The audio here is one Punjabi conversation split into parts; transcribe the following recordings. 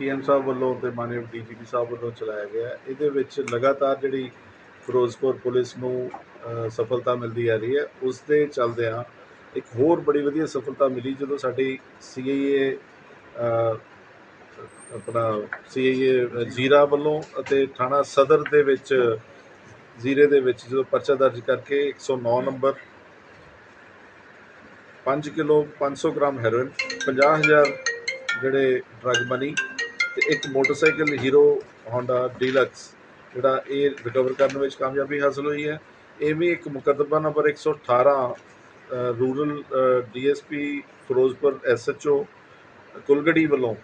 ਪੀਐਮ ਸਾਹਿਬ ਵੱਲੋਂ ਤੇ ਮਾਨਯੋਗ ਡੀਜੀਪੀ ਸਾਹਿਬ ਵੱਲੋਂ ਚਲਾਇਆ ਗਿਆ ਇਹਦੇ ਵਿੱਚ ਲਗਾਤਾਰ ਜਿਹੜੀ ਫਿਰੋਜ਼ਪੁਰ ਪੁਲਿਸ ਨੂੰ ਸਫਲਤਾ ਮਿਲਦੀ ਆ ਰਹੀ ਹੈ। ਉਸ ਦੇ ਚੱਲਦਿਆਂ ਇੱਕ ਹੋਰ ਬੜੀ ਵਧੀਆ ਸਫਲਤਾ ਮਿਲੀ ਜਦੋਂ ਸਾਡੀ ਸੀਆਈਏ ਆਪਣਾ ਸੀਆਈਏ ਜੀਰਾ ਵੱਲੋਂ ਅਤੇ ਥਾਣਾ ਸਦਰ ਦੇ ਵਿੱਚ, ਜ਼ੀਰੇ ਦੇ ਵਿੱਚ ਜਦੋਂ ਪਰਚਾ ਦਰਜ ਕਰਕੇ 109 ਨੰਬਰ 5 ਕਿਲੋ 500 ਗ੍ਰਾਮ ਹੈਰੋਇਨ 50000 ਜਿਹੜੇ ਡਰੱਗ ਮਨੀ ਤੇ ਇੱਕ ਮੋਟਰਸਾਈਕਲ ਹੀਰੋ ਹੋਂਡਾ ਡੀਲਕਸ ਜਿਹੜਾ ਇਹ ਰਿਕਵਰ ਕਰਨ ਵਿੱਚ ਕਾਮਯਾਬੀ ਹਾਸਲ ਹੋਈ ਹੈ। ਇਹ ਵੀ ਇੱਕ ਮੁਕੱਦਮਾ ਨੰਬਰ 118 ਅ, rural DSP Firozpur SHO Kulgarhi ਵੱਲੋਂ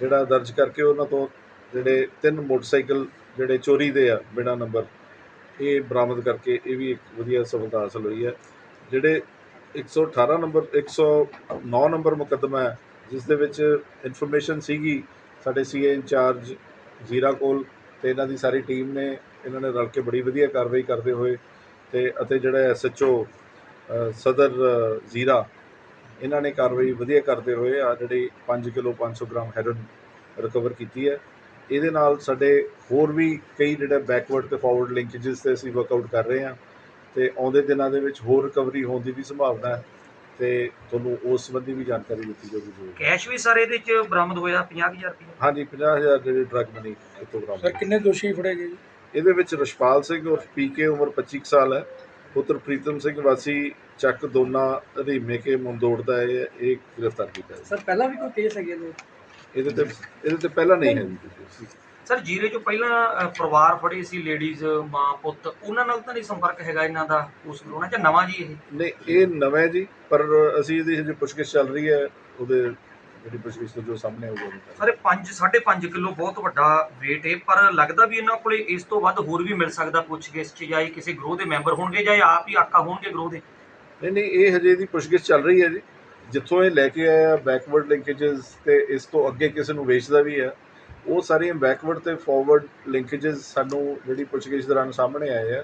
ਜਿਹੜਾ ਦਰਜ ਕਰਕੇ ਉਹਨਾਂ ਤੋਂ ਜਿਹੜੇ ਤਿੰਨ ਮੋਟਰਸਾਈਕਲ ਜਿਹੜੇ ਚੋਰੀ ਦੇ ਆ ਬਿਨਾ ਨੰਬਰ ਇਹ ਬਰਾਮਦ ਕਰਕੇ ਇਹ ਵੀ ਇੱਕ ਵਧੀਆ ਸਫਲਤਾ ਹਾਸਲ ਹੋਈ ਹੈ। ਜਿਹੜੇ 118 ਨੰਬਰ 109 ਨੰਬਰ ਮੁਕੱਦਮਾ ਹੈ ਜਿਸ ਦੇ ਵਿੱਚ ਇਨਫੋਰਮੇਸ਼ਨ ਸੀਗੀ ਸਾਡੇ ਸੀਏ ਇੰਚਾਰਜ ਜ਼ੀਰਾ ਕੋਲ ਤੇ ਇਹਨਾਂ ਦੀ ਸਾਰੀ ਟੀਮ ਨੇ ਇਹਨਾਂ ਨੇ ਰਲ ਕੇ ਬੜੀ ਵਧੀਆ ਕਾਰਵਾਈ ਕਰਦੇ ਹੋਏ ਤੇ ਅਤੇ ਜਿਹੜਾ ਐਸਐਚਓ ਸਦਰ ਜ਼ੀਰਾ, ਇਹਨਾਂ ਨੇ ਕਾਰਵਾਈ ਵਧੀਆ ਕਰਦੇ ਹੋਏ ਆ ਜਿਹੜੀ 5 ਕਿਲੋ 500 ਗ੍ਰਾਮ ਹੈਰੋਇਨ ਰਿਕਵਰ ਕੀਤੀ ਹੈ। ਇਹਦੇ ਨਾਲ ਸਾਡੇ ਹੋਰ ਵੀ ਕਈ ਜਿਹੜੇ ਬੈਕਵਰਡ ਤੇ ਫਾਰਵਰਡ ਲਿੰਕੇजेस ਤੇ ਅਸੀਂ ਵਰਕਆਊਟ ਕਰ ਰਹੇ ਹਾਂ ਤੇ ਆਉਂਦੇ ਦਿਨਾਂ ਦੇ ਵਿੱਚ ਹੋਰ ਰਿਕਵਰੀ ਹੋਣ ਦੀ ਵੀ ਸੰਭਾਵਨਾ ਹੈ। ਤੇ ਤੁਹਾਨੂੰ ਉਸ ਸੰਬੰਧੀ ਵੀ ਜਾਣਕਾਰੀ ਦਿੱਤੀ ਜਾਊਗੀ ਕੈਸ਼ ਵੀ ਸਾਰੇ ਇਹਦੇ ਚ ਬਰਾਮਦ ਹੋਇਆ 50000 ਰੁਪਏ ਹਾਂਜੀ 50000 ਜਿਹੜੇ ਡਰਗ ਮਨੀ ਇਤੋਂ ਬਰਾਮਦ ਸਰ ਕਿੰਨੇ ਦੋਸ਼ੀ ਫੜੇ ਗਏ ਜੀ? ਇਹਦੇ ਵਿੱਚ ਰਸ਼ਪਾਲ ਸਿੰਘ ਔਰ ਪੀਕੇ ਉਮਰ 25 ਕੁ ਸਾਲ ਹੈ ਪੁੱਤਰ ਪ੍ਰੀਤਮ ਸਿੰਘ ਵਾਸੀ ਚੱਕ ਦੋਨਾ ਹਰੀਮੇ ਕੇ ਮੰਦੋੜ ਦਾ ਇਹ ਇਹ ਗ੍ਰਿਫਤਾਰ ਕੀਤਾ ਹੈ। ਸਰ ਪਹਿਲਾਂ ਵੀ ਕੋਈ ਕੇਸ ਹੈਗੇ ਨੇ? ਇਹਦੇ ਤੇ ਇਹਦੇ ਤੇ ਪਹਿਲਾਂ ਨਹੀਂ ਹੈ ਜੀ। ਸਰ ਜੀਰੇ ਚੋਂ ਪਹਿਲਾਂ ਪਰਿਵਾਰ ਫੜੇ ਸੀ ਲੇਡੀਜ਼ ਮਾਂ ਪੁੱਤ। ਉਹਨਾਂ ਨਾਲ ਤਾਂ ਨਹੀਂ ਸੰਪਰਕ ਹੈਗਾ ਇਹਨਾਂ ਦਾ ਉਸ ਕਰੋਨਾ ਚ ਨਵਾਂ ਜੀ ਇਹ? ਨਹੀਂ ਇਹ ਨਵਾਂ ਜੀ ਪਰ ਅਸੀਂ ਇਹਦੀ ਹਜੇ ਪੁੱਛਗਿੱਛ ਚੱਲ ਰਹੀ ਹੈ ਉਹਦੇ ਜਿਹੜੀ ਪੁੱਛਗਿੱਛ ਤੋਂ ਜੋ ਸਾਹਮਣੇ ਆਊਗਾ। ਸਾਰੇ 5 5.5 ਕਿਲੋ ਬਹੁਤ ਵੱਡਾ weight ਹੈ ਪਰ ਲੱਗਦਾ ਵੀ ਇਹਨਾਂ ਕੋਲੇ ਇਸ ਤੋਂ ਵੱਧ ਹੋਰ ਵੀ ਮਿਲ ਸਕਦਾ ਪੁੱਛਗਿੱਛ ਚ ਜਾਂ ਕਿਸੇ ਗਰੋਹ ਦੇ ਮੈਂਬਰ ਹੋਣਗੇ ਜਾਂ ਆਪ ਹੀ ਆਕਾ ਹੋਣਗੇ ਗਰੋਹ ਦੇ? ਨਹੀਂ ਨਹੀਂ ਇਹ ਹਜੇ ਦੀ ਪੁੱਛਗਿੱਛ ਚੱਲ ਰਹੀ ਹੈ ਜੀ। ਜਿੱਥੋਂ ਇਹ ਲੈ ਕੇ ਆਇਆ ਬੈਕਵਰਡ ਲਿੰਕੇजेस ਤੇ ਇਸ ਤੋਂ ਅੱਗੇ ਕਿਸੇ ਨੂੰ ਵੇਚਦਾ ਵੀ ਹੈ ਉਹ ਸਾਰੀਆਂ ਬੈਕਵਰਡ ਤੇ ਫਾਰਵਰਡ ਲਿੰਕੇजेस ਸਾਨੂੰ ਜਿਹੜੀ ਪੁੱਛਗਿੱਛ ਦੌਰਾਨ ਸਾਹਮਣੇ ਆਏ ਆ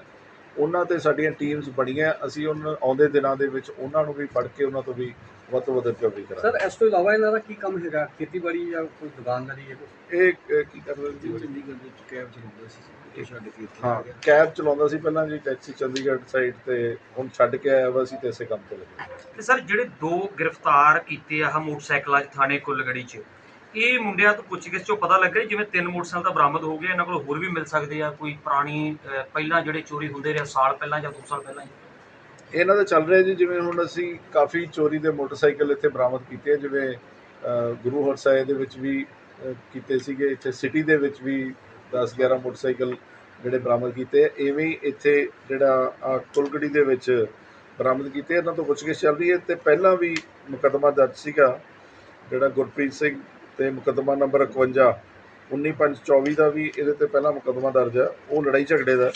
ਉਹਨਾਂ ਤੇ ਸਾਡੀਆਂ ਟੀਮਸ ਬਣੀਆਂ ਅਸੀਂ ਉਹਨਾਂ ਆਉਂਦੇ ਦਿਨਾਂ ਦੇ ਵਿੱਚ ਉਹਨਾਂ ਨੂੰ ਵੀ ਫੜ ਕੇ ਉਹਨਾਂ ਤੋਂ ਵੀ ਵੱਧ ਤੋਂ ਵੱਧ ਰਿਕਵਰੀ ਕਰਾਂਗੇ। ਸਰ ਇਸ ਤੋਂ ਇਲਾਵਾ ਇਹਨਾਂ ਦਾ ਕੀ ਕੰਮ ਹੈਗਾ? ਖੇਤੀਬਾੜੀ ਜਾਂ ਕੋਈ ਦੁਕਾਨਦਾਰੀ ਹੈ ਇਹ ਕੀ ਕਰ ਰਹੇ ਜੀ ਚੰਡੀਗੜ੍ਹ ਵਿੱਚ ਕੈਬ ਚਲਾਉਂਦਾ ਸੀ ਛੱਡ ਕੇ ਹਾਂ ਕੈਬ ਚਲਾਉਂਦਾ ਸੀ ਪਹਿਲਾਂ ਜੀ ਟੈਕਸੀ ਚੰਡੀਗੜ੍ਹ ਸਾਈਡ ਤੇ ਹੁਣ ਛੱਡ ਕੇ ਆਇਆ ਵਾ ਸੀ ਤੇ ਇਸੇ ਕੰਮ ਤੇ ਲੱਗਿਆ ਤੇ ਸਰ ਜਿਹੜੇ ਦੋ ਗ੍ਰਿਫਤਾਰ ਕੀਤੇ ਆ ਮੋਟਰਸਾਈਕਲਾਂ 'ਚ ਥਾਣੇ ਕੁੱਲਗੜੀ 'ਚ ਇਹ ਮੁੰਡਿਆਂ ਤੋਂ ਪੁੱਛਗਿੱਛ ਚੋਂ ਪਤਾ ਲੱਗਾ ਜੀ, ਜਿਵੇਂ ਤਿੰਨ ਮੋਟਰਸਾਈਕਲ ਤਾਂ ਬਰਾਮਦ ਹੋ ਗਏ ਇਹਨਾਂ ਕੋਲ ਹੋਰ ਵੀ ਮਿਲ ਸਕਦੇ ਆ ਕੋਈ ਪੁਰਾਣੀ ਪਹਿਲਾਂ ਜਿਹੜੇ ਚੋਰੀ ਹੁੰਦੇ ਰਹੇ ਸਾਲ ਪਹਿਲਾਂ ਜਾਂ ਦੋ ਸਾਲ ਪਹਿਲਾਂ ਜੀ? ਇਹਨਾਂ ਦਾ ਚੱਲ ਰਿਹਾ ਜੀ ਜਿਵੇਂ ਹੁਣ ਅਸੀਂ ਕਾਫੀ ਚੋਰੀ ਦੇ ਮੋਟਰਸਾਈਕਲ ਇੱਥੇ ਬਰਾਮਦ ਕੀਤੇ ਆ ਜਿਵੇਂ ਅ, ਗੁਰੂ ਹਰਸਾਏ ਦੇ ਵਿੱਚ ਵੀ ਕੀਤੇ ਸੀਗੇ ਇੱਥੇ ਸਿਟੀ ਦੇ ਵਿੱਚ ਵੀ 10 11 ਮੋਟਰਸਾਈਕਲ ਜਿਹੜੇ ਬਰਾਮਦ ਕੀਤੇ ਆ ਐਵੇਂ ਇੱਥੇ ਜਿਹੜਾ ਕੁਲਗੜੀ ਦੇ ਵਿੱਚ ਬਰਾਮਦ ਕੀਤੇ ਇਹਨਾਂ ਤੋਂ ਪੁੱਛਗਿੱਛ ਚੱਲ ਰਹੀ ਹੈ ਤੇ ਪਹਿਲਾਂ ਵੀ ਮੁਕੱਦਮਾ ਦਰਜ ਸੀਗਾ ਜਿਹੜਾ ਗੁਰਪ੍ਰੀਤ ਸਿੰਘ ਤੇ ਮੁਕੱਦਮਾ ਨੰਬਰ 51 19524 ਦਾ ਵੀ ਇਹਦੇ ਤੇ ਪਹਿਲਾ ਮੁਕੱਦਮਾ ਦਰਜ ਆ ਉਹ ਲੜਾਈ ਝਗੜੇ ਦਾ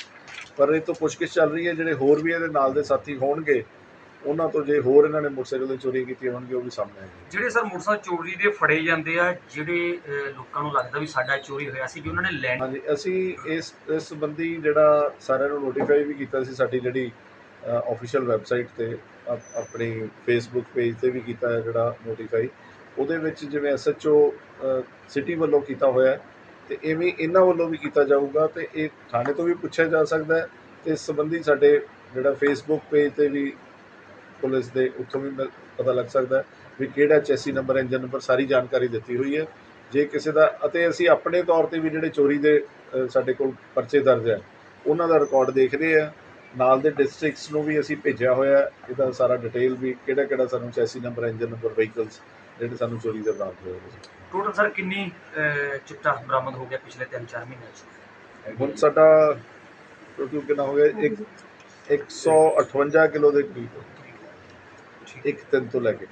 ਪਰ ਇਹ ਤੋਂ ਪੁੱਛਗਿੱਛ ਚੱਲ ਰਹੀ ਹੈ ਜਿਹੜੇ ਹੋਰ ਵੀ ਇਹਦੇ ਨਾਲ ਦੇ ਸਾਥੀ ਹੋਣਗੇ ਉਹਨਾਂ ਤੋਂ ਜੇ ਹੋਰ ਇਹਨਾਂ ਨੇ ਮੋਟਰਸਾਈਕਲ ਦੀ ਚੋਰੀ ਕੀਤੀ ਹੋਣਗੇ ਉਹ ਵੀ ਸਾਹਮਣੇ ਆਏਗੀ। ਜਿਹੜੇ ਸਰ ਮੋਟਰਸਾਈਕਲ ਚੋਰੀ ਦੇ ਫੜੇ ਜਾਂਦੇ ਆ ਜਿਹੜੇ ਲੋਕਾਂ ਨੂੰ ਲੱਗਦਾ ਵੀ ਸਾਡਾ ਚੋਰੀ ਹੋਇਆ ਸੀ ਵੀ ਉਹਨਾਂ ਨੇ ਲੈਣ ਹਾਂਜੀ ਅਸੀਂ ਇਸ ਇਸ ਸੰਬੰਧੀ ਜਿਹੜਾ ਸਾਰਿਆਂ ਨੂੰ ਨੋਟੀਫਾਈ ਵੀ ਕੀਤਾ ਸੀ ਸਾਡੀ ਜਿਹੜੀ ਆਫੀਸ਼ੀਅਲ ਵੈਬਸਾਈਟ ਤੇ ਆਪ- ਆਪਣੀ ਫੇਸਬੁੱਕ ਪੇਜ ਤੇ ਵੀ ਕੀਤਾ ਹੈ ਜਿਹੜਾ ਨੋਟੀਫਾਈ ਉਹਦੇ ਵਿੱਚ ਜਿਵੇਂ ਐਸਐਚਓ ਸਿਟੀ ਵੱਲੋਂ ਕੀਤਾ ਹੋਇਆ ਹੈ, ਤੇ ਐਵੇਂ ਇਹਨਾਂ ਵੱਲੋਂ ਵੀ ਕੀਤਾ ਜਾਊਗਾ ਤੇ ਇਹ ਥਾਣੇ ਤੋਂ ਵੀ ਪੁੱਛਿਆ ਜਾ ਸਕਦਾ ਹੈ ਤੇ ਇਸ ਸੰਬੰਧੀ ਸਾਡੇ ਜਿਹੜਾ ਫੇਸਬੁੱਕ ਪੇਜ ਤੇ ਵੀ ਪੁਲਿਸ ਦੇ ਉੱਥੋਂ ਵੀ ਮਿਲ- ਪਤਾ ਲੱਗ ਸਕਦਾ ਵੀ ਕਿਹੜਾ ਚੈਸੀ ਨੰਬਰ, ਇੰਜਨ ਨੰਬਰ ਸਾਰੀ ਜਾਣਕਾਰੀ ਦਿੱਤੀ ਹੋਈ ਹੈ। ਜੇ ਕਿਸੇ ਦਾ ਅਤੇ ਅਸੀਂ ਆਪਣੇ ਤੌਰ ਤੇ ਵੀ ਜਿਹੜੇ ਚੋਰੀ ਦੇ ਸਾਡੇ ਕੋਲ ਪਰਚੇ ਦਰਜ ਹੈ, ਉਹਨਾਂ ਦਾ ਰਿਕਾਰਡ ਦੇਖ ਰਹੇ ਆ ਨਾਲ ਦੇ ਡਿਸਟ੍ਰਿਕਟਸ ਨੂੰ ਵੀ ਅਸੀਂ ਭੇਜਿਆ ਹੋਇਆ ਇਹਦਾ ਸਾਰਾ ਡਿਟੇਲ ਵੀ ਕਿਹੜਾ ਕਿਹੜਾ ਸਾਨੂੰ chassis number, engine number vehicles ਜਿਹੜੇ ਸਾਨੂੰ ਚੋਰੀ ਦੇ ਬਰਾਮਦ ਹੋਏ ਨੇ। ਟੋਟਲ ਸਰ ਕਿੰਨੀ ਅਹ, ਚਿੱਟਾ ਬਰਾਮਦ ਹੋ ਗਿਆ ਪਿਛਲੇ 3-4 ਮਹੀਨਿਆਂ 'ਚ ਹੁਣ ਸਾਡਾ ਟੋਟਲ ਕਿੰਨਾ ਹੋ ਗਿਆ? ਇੱਕ 158 ਕਿਲੋ ਦੇ ਕਰੀਬ। ਠੀਕ। ਇੱਕ ਤਿੰਨ ਤੋਂ ਲੈ ਕੇ।